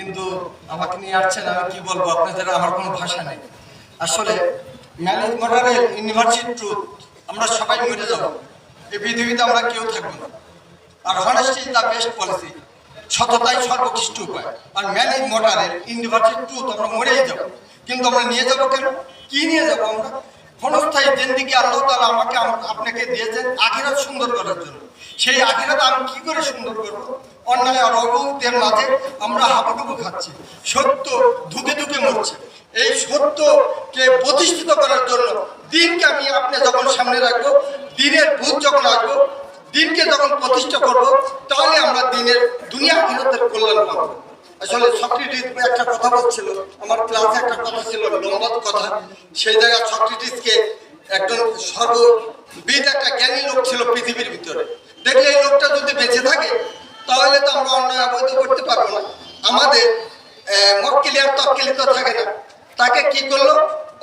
কিন্তু আমাকে নিয়ে আসছেন আমি কি বলব? আপনাদের আমার কোনো ভাষা নেই। আসলে ম্যানেজ মডারের ইউনিভার্সিটি ট্রুথ, আমরা সবাই মরে যাব। এই পৃথিবীতে আমরা কেউ থাকব না। আর honesty is the best policy সততাই সর্বোৎকৃষ্ট উপায়। আর ম্যানেজ মডারের ইউনিভার্সিটি ট্রুথ, আমরা মরেই যাব। কিন্তু আমরা নিয়ে যাব কেন? কি নিয়ে যাব আমরা? ক্ষণস্থায়ী জিন্দিগি আল্লাহ তালা আমাকে আপনাকে দিয়েছেন আখিরাত সুন্দর করার জন্য। সেই আখিরাত আমি কি করে সুন্দর করব? অন্যায় আর অবুদের মাঝে আমরা হাবুডুবু খাচ্ছি। সত্য ধুকে ধুকে মরছে। এই সত্যকে প্রতিষ্ঠিত করার জন্য দিনকে আমি আপনি যখন সামনে রাখব, দিনের ভূত যখন আসব, দিনকে যখন প্রতিষ্ঠা করব, তাহলে আমরা দিনের দুনিয়া আখিরাতের কল্যাণ পাবো। আসলে সক্রেটিস একটা কথা বলছিল, আমার ক্লাসে একটা কথা ছিল লম্বা কথা। সেই জায়গায় সক্রেটিসকে একজন সর্ববিদ একটা জ্ঞানী লোক ছিল পৃথিবীর ভিতরে। দেখলে এই লোকটা যদি বেঁচে থাকে, তাহলে তো আমরা অন্যায় অবৈধ করতে পারব না। আমাদের মক্কেলি আর তক্কেলি তো থাকে না। তাকে কি করল?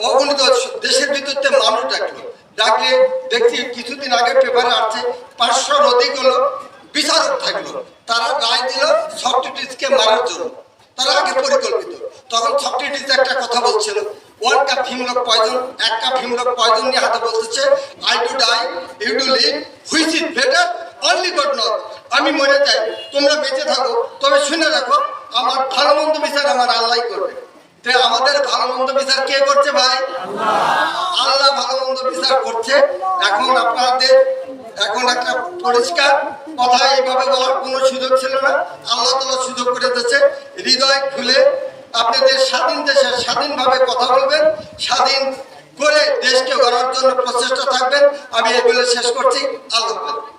অগণিত দেশের ভিতরতে মানুষ ডাকলো। ডাকলে দেখছি কিছুদিন আগে পেপারে আসছে, পাঁচশোর অধিক হলো বিচারক থাকল। তারা রায় দিল সক্রেটিসকে মারার জন্য। তারা আগে পরিকল্পিত। তখন সক্রেটিস একটা কথা বলছিল ওয়ান কাপ হিমলক পয়জন এক কাপ হিমলক পয়জন নিয়ে হাতে বলতেছে I to die you to live which is better only God not আমি মরে যাই, তোমরা বেঁচে থাকো, তবে শুনে রাখো, আমার ভালো মন্দ বিচার আমার আল্লাহ করবে। আমাদের ভালো মন্দ বিচার কে করছে ভাই? আল্লাহ ভালো মন্দ বিচার করছে। একটা পরিষ্কার কথা এইভাবে বলার কোনো সুযোগ ছিল না। আল্লাহ তালা সুযোগ করে দিচ্ছে হৃদয় খুলে আপনাদের স্বাধীন দেশে স্বাধীনভাবে কথা বলবেন, স্বাধীন করে দেশকে গড়ার জন্য প্রচেষ্টা থাকবেন। আমি এগুলো শেষ করছি। আল্লাহ।